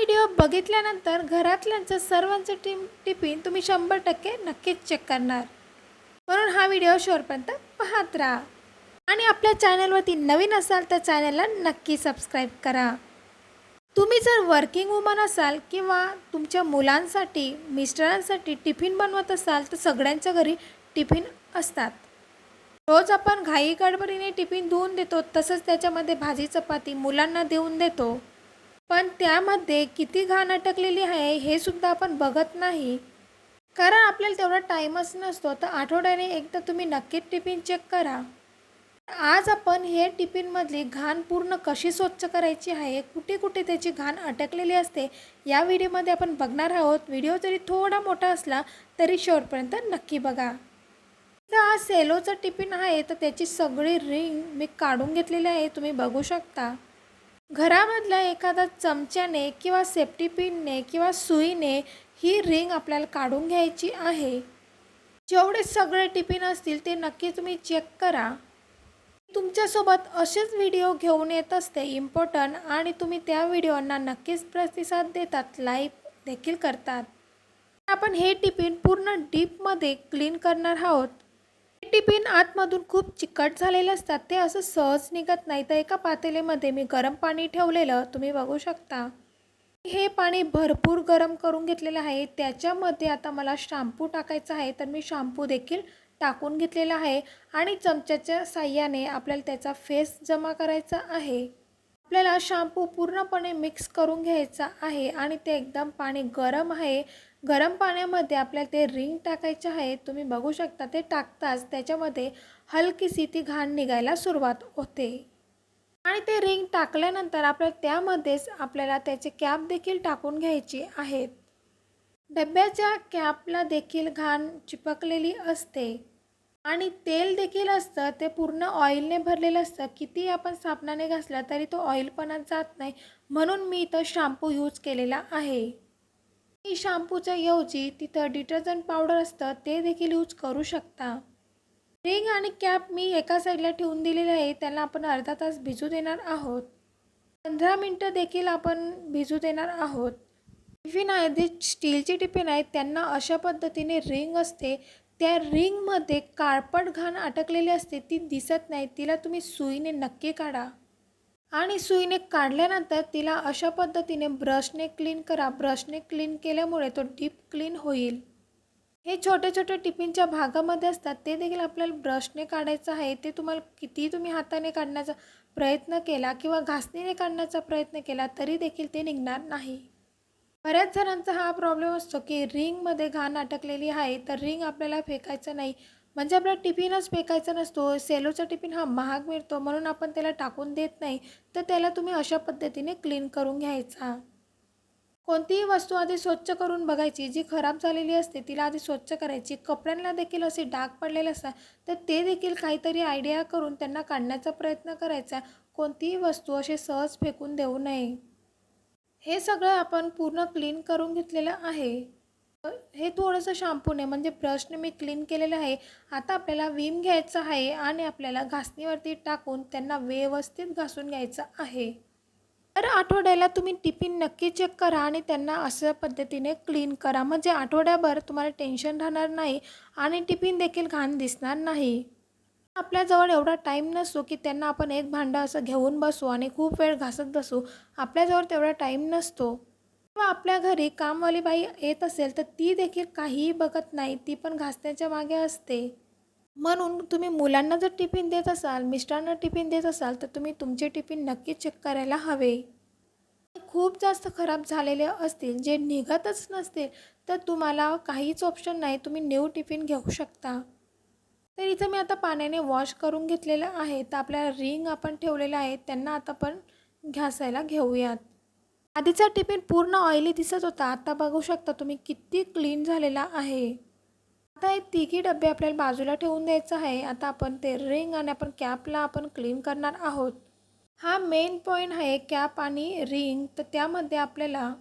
Video बघितल्यानंतर घरातल्यांचं सर्वांचं team tiffin तुम्ही शंभर टक्के नक्कीच चेक करणार. म्हणून हा व्हिडिओ शेवटपर्यंत पाहत राहा. आणि आपल्या चॅनलवरती नवीन असाल तर चॅनलला नक्की सबस्क्राईब करा. तुम्ही जर वर्किंग वुमन असाल किंवा तुमच्या मुलांसाठी मिस्टरांसाठी टिफिन बनवत असाल तर सगळ्यांच्या घरी टिफिन असतात. रोज आपण घाई गडबडीने टिफिन धुवून देतो तसंच त्याच्यामध्ये भाजी चपाती मुलांना देऊन देतो. पण त्यामध्ये किती घाण अटकलेली आहे हे सुद्धा आपण बघत नाही. कारण आपल्याला तेवढा टाईमच नसतो तर आठवड्याने एकदा तुम्ही नक्कीच टिफिन चेक करा. आज आपण हे टिफिनमधली घाण पूर्ण कशी स्वच्छ करायची आहे कुठे कुठे त्याची घाण अटकलेली असते या व्हिडिओमध्ये आपण बघणार आहोत. व्हिडिओ जरी थोडा मोठा असला तरी शेवटपर्यंत नक्की बघा. तर हा सेलोचं टिफिन आहे तर त्याची सगळी रिंग मी काढून घेतलेली आहे तुम्ही बघू शकता. घरामधल्या एखादा चमच्याने किंवा सेफ्टी पिनने किंवा सुईने ही रिंग आपल्याला काढून घ्यायची आहे. जेवढे सगळे टिफिन असतील ते नक्की तुम्ही चेक करा. तुमच्यासोबत असेच व्हिडिओ घेऊन येत असते इम्पॉर्टंट आणि तुम्ही त्या व्हिडिओंना नक्कीच प्रतिसाद देतात लाईक देखील करतात. आपण हे टिफिन पूर्ण डीपमध्ये क्लीन करणार आहोत. टिफिन आतमधून खूप चिकट झालेले असतात. ते असं सहज निघत नाही. तर एका पातेलीमध्ये मी गरम पाणी ठेवलेलं तुम्ही बघू शकता. हे पाणी भरपूर गरम करून घेतलेलं आहे. त्याच्यामध्ये आता मला शॅम्पू टाकायचा आहे. तर मी शॅम्पू देखील टाकून घेतलेला आहे. आणि चमच्याच्या साह्याने आपल्याला त्याचा फेस जमा करायचा आहे. आपल्याला शॅम्पू पूर्णपणे मिक्स करून घ्यायचा आहे आणि ते एकदम पाणी गरम आहे. गरम पाण्यामध्ये आपल्याला ते रिंग टाकायचे आहे. तुम्ही बघू शकता ते टाकताच त्याच्यामध्ये हलकीशी ती घाण निघायला सुरुवात होते. आणि ते रिंग टाकल्यानंतर आपल्याला त्यामध्येच आपल्याला त्याचे कॅप देखील टाकून घ्यायची आहेत. डब्याच्या कॅपला देखील घाण चिपकलेली असते. आणि तेल देखील असतं ते पूर्ण ऑइलने भरलेलं असतं. किती आपण साबणाने घासला तरी तो ऑइलपणात जात नाही. म्हणून मी इथं शॅम्पू यूज केलेला आहे. ही शॅम्पूच्या ऐवजी तिथं डिटर्जंट पावडर असतं ते देखील यूज करू शकता. रिंग आणि कॅप मी एका साईडला ठेवून दिलेली आहे त्याला आपण अर्धा तास भिजू देणार आहोत. पंधरा मिनटं देखील आपण भिजू देणार आहोत. टिफिन आहे जे स्टीलची टिफिन आहेत त्यांना अशा पद्धतीने रिंग असते. त्या रिंगमध्ये काळपट घाण अटकलेली असते ती दिसत नाही. तिला तुम्ही सुईने नक्की काढा. आणि सुईने काढल्यानंतर तिला अशा पद्धतीने ब्रशने क्लीन करा. ब्रशने क्लीन केल्यामुळे तो डीप क्लीन होईल. हे छोटे छोटे टिफिनच्या भागामध्ये असतात. ते देखील आपल्याला ब्रशने काढायचं आहे. ते तुम्हाला किती तुम्ही हाताने काढण्याचा प्रयत्न केला किंवा घासणीने काढण्याचा प्रयत्न केला तरी देखील ते निघणार नाही. बऱ्याच जणांचा हा प्रॉब्लेम असतो की रिंगमध्ये घाण अटकलेली आहे तर रिंग आपल्याला फेकायचं नाही. म्हणजे आपला टिफिनच फेकायचा नसतो. सेलोचा टिफिन हा महाग मिळतो म्हणून आपण त्याला टाकून देत नाही. तर त्याला तुम्ही अशा पद्धतीने क्लीन करून घ्यायचा. कोणतीही वस्तू आधी स्वच्छ करून बघायची. जी खराब झालेली असते तिला आधी स्वच्छ करायची. कपड्यांना देखील असे डाग पडलेले असतात तर ते देखील काहीतरी आयडिया करून त्यांना काढण्याचा प्रयत्न करायचा. कोणतीही वस्तू असे सहज फेकून देऊ नये. हे सगळं आपण पूर्ण क्लीन करून घेतलेलं आहे. हे थोडंसं शॅम्पूने म्हणजे ब्रशने मी क्लीन केलेलं आहे. आता आपल्याला विम घ्यायचं आहे आणि आपल्याला घासणीवरती टाकून त्यांना व्यवस्थित घासून घ्यायचं आहे. तर आठवड्याला तुम्ही टिफिन नक्की चेक करा आणि त्यांना अशा पद्धतीने क्लीन करा. म्हणजे आठवड्याभर तुम्हाला टेन्शन राहणार नाही आणि टिफिन देखील घाण दिसणार नाही. आपल्याजवळ एवढा टाईम नसतो की त्यांना आपण एक भांडं असं घेऊन बसू आणि खूप वेळ घासत बसू. आपल्याजवळ तेवढा टाईम नसतो. किंवा आपल्या घरी कामवाली बाई येत असेल तर ती देखील काहीही बघत नाही. ती पण घासण्याच्या मागे असते. म्हणून तुम्ही मुलांना जर टिफिन देत असाल मिस्टरांना टिफिन देत असाल तर तुम्ही तुमचे टिफिन नक्की चेक करायला हवे. खूप जास्त खराब झालेले असतील जे निघतच नसतील तर तुम्हाला काहीच ऑप्शन नाही. तुम्ही न्यू टिफिन घेऊ शकता. तर इथं मी आता पाण्याने वॉश करून घेतलेलं आहे. तर आपल्याला रिंग आपण ठेवलेलं आहे. त्यांना आता पण घासायला घेऊयात. आधीचा टिफिन पूर्ण ऑइली दिसत होता. आता बघू शकता तुम्ही किती क्लीन झालेला आहे. आता हे तिघी डबे आपल्याला बाजूला ठेवून द्यायचं आहे. आता आपण ते रिंग आणि आपण कॅपला आपण क्लीन करणार आहोत. हा मेन पॉईंट आहे कॅप आणि रिंग तर त्यामध्ये आपल्याला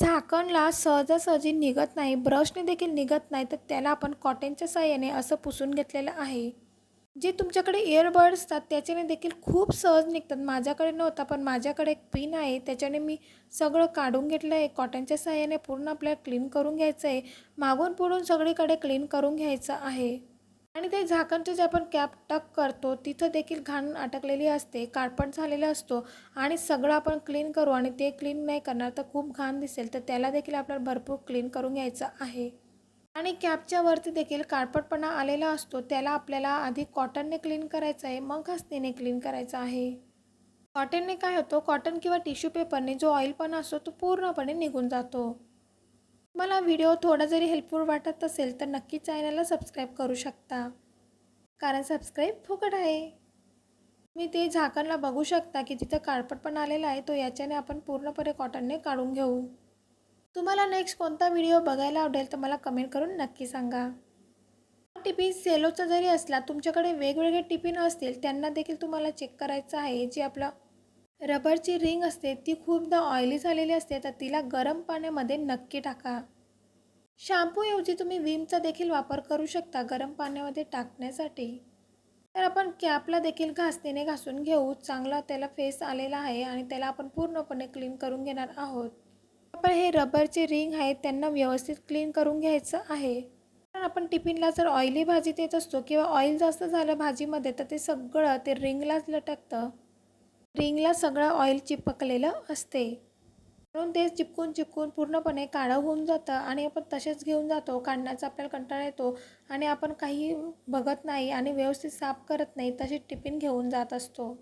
झाकणला सहजासहजी निघत नाही ब्रशने देखील निघत नाही तर त्याला आपण कॉटनच्या साह्याने असं पुसून घेतलेलं आहे. जे तुमच्याकडे इयरबड्स असतात त्याच्याने देखील खूप सहज निघतात. माझ्याकडे नव्हता पण माझ्याकडे एक पिन आहे. त्याच्याने मी सगळं काढून घेतलं आहे. कॉटनच्या साह्याने पूर्ण आपल्याला क्लीन करून घ्यायचं आहे. मागून पुढून सगळीकडे क्लीन करून घ्यायचं आहे. आणि ते झाकणचं जे आपण कॅप टक करतो तिथं देखील घाण अटकलेली असते काळपट झालेला असतो आणि सगळं आपण क्लीन करू आणि ते क्लीन नाही करणार तर खूप घाण दिसेल. तर त्याला देखील आपल्याला भरपूर क्लीन करून घ्यायचं आहे. आणि कॅपच्या वरती देखील काळपटपणा आलेला असतो त्याला आपल्याला आधी कॉटनने क्लीन करायचं आहे मग हस्तीने क्लीन करायचं आहे. कॉटनने काय होतो कॉटन किंवा टिश्यू पेपरने जो ऑइलपणा असतो तो पूर्णपणे निघून जातो. मला व्हिडिओ थोडा जरी हेल्पफुल वाटत असेल तर नक्की चॅनलला सबस्क्राईब करू शकता. कारण सबस्क्राईब फुकट आहे. मी ते झाकणला बघू शकता की तिथं काळपटपण आलेला आहे तो याच्याने आपण पूर्णपणे कॉटनने काढून घेऊ. तुम्हाला नेक्स्ट कोणता व्हिडिओ बघायला आवडेल तर मला कमेंट करून नक्की सांगा. टिफिन सेलोचा जरी असला तुमच्याकडे वेगवेगळे टिफिन असतील त्यांना देखील तुम्हाला चेक करायचं आहे जे आपलं रबरची रिंग असते ती खूपदा ऑइली झालेली असते तर तिला गरम पाण्यामध्ये नक्की टाका. शॅम्पूऐवजी तुम्ही विमचा देखील वापर करू शकता गरम पाण्यामध्ये टाकण्यासाठी. तर आपण कॅपला देखील घासणीने घासून घेऊ. चांगला त्याला फेस आलेला आहे आणि त्याला आपण पूर्णपणे क्लीन करून घेणार आहोत. आपण हे रबरचे रिंग आहेत त्यांना व्यवस्थित क्लीन करून घ्यायचं आहे. कारण आपण टिफिनला जर ऑइली भाजी देत असतो किंवा ऑइल जास्त झालं भाजीमध्ये तर ते सगळं ते रिंगलाच लटकतं. रिंगला सगळं ऑइल चिपकलेलं असते. म्हणून ते चिपकून चिपकून पूर्णपणे काळं होऊन जातं आणि आपण तसेच घेऊन जातो. काढण्याचा आपल्याला कंटाळा येतो आणि आपण काही बघत नाही आणि व्यवस्थित साफ करत नाही तशीच टिफिन घेऊन जात असतो.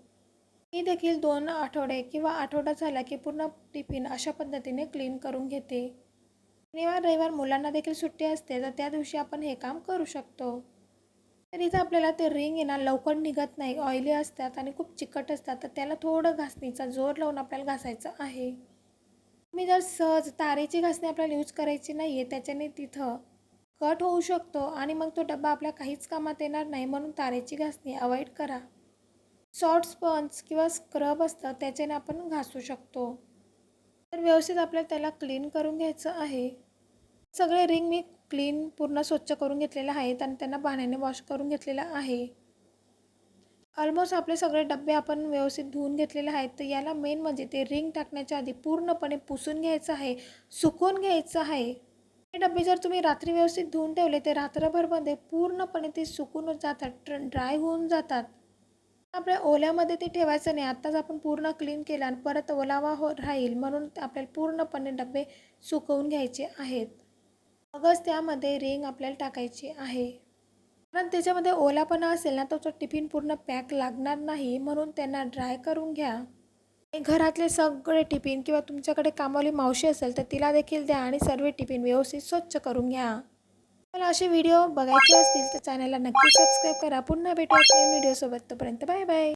मी देखील दोन आठवडे किंवा आठवडा झाला की पूर्ण टिफिन अशा पद्धतीने क्लीन करून घेते. शनिवार रविवार मुलांना देखील सुट्टी असते तर त्या दिवशी आपण हे काम करू शकतो. तर इथं आपल्याला ते रिंग येणार लवकर निघत नाही ऑइली असतात आणि खूप चिकट असतात तर त्याला थोडं घासणीचा जोर लावून आपल्याला घासायचं आहे. मी जर सहज तारेची घासणी आपल्याला यूज करायची नाही आहे त्याच्याने तिथं कट होऊ शकतो आणि मग तो डबा आपल्या काहीच कामात येणार नाही म्हणून तारेची घासणी अवॉइड करा. सॉफ्ट स्पंज किंवा स्क्रब असतं त्याच्याने आपण घासू शकतो. तर व्यवस्थित आपल्याला त्याला क्लीन करून घ्यायचं आहे. सगळे रिंग मी क्लीन पूर्ण स्वच्छ करून घेतलेलं आहे आणि त्यांना पाण्याने वॉश करून घेतलेलं आहे. ऑलमोस्ट आपले सगळे डबे आपण व्यवस्थित धुवून घेतलेले आहेत. तर याला मेन म्हणजे ते रिंग टाकण्याच्या आधी पूर्णपणे पुसून घ्यायचं आहे सुकून घ्यायचं आहे. हे डबे जर तुम्ही रात्री व्यवस्थित धुवून ठेवले ते रात्रभरमध्ये पूर्णपणे ते सुकून जातात ड्राय होऊन जातात. आपल्या ओल्यामध्ये ते ठेवायचं नाही आत्ताच आपण पूर्ण क्लीन केला आणि परत ओलावा हो राहील म्हणून आपल्याला पूर्णपणे डबे सुकवून घ्यायचे आहेत. मगच त्यामध्ये रिंग आपल्याला टाकायची आहे. कारण त्याच्यामध्ये ओलापणा असेल ना तर तो टिफिन पूर्ण पॅक लागणार नाही म्हणून त्यांना ड्राय करून घ्या. आणि घरातले सगळे टिफिन किंवा तुमच्याकडे कामावली मावशी असेल तर तिला देखील द्या आणि सर्व टिफिन व्यवस्थित स्वच्छ करून घ्या. मला असे व्हिडिओ बघायचे असतील तर चॅनलला नक्की सबस्क्राईब करा. पुन्हा भेटूया नवीन व्हिडिओसोबत. तोपर्यंत बाय बाय.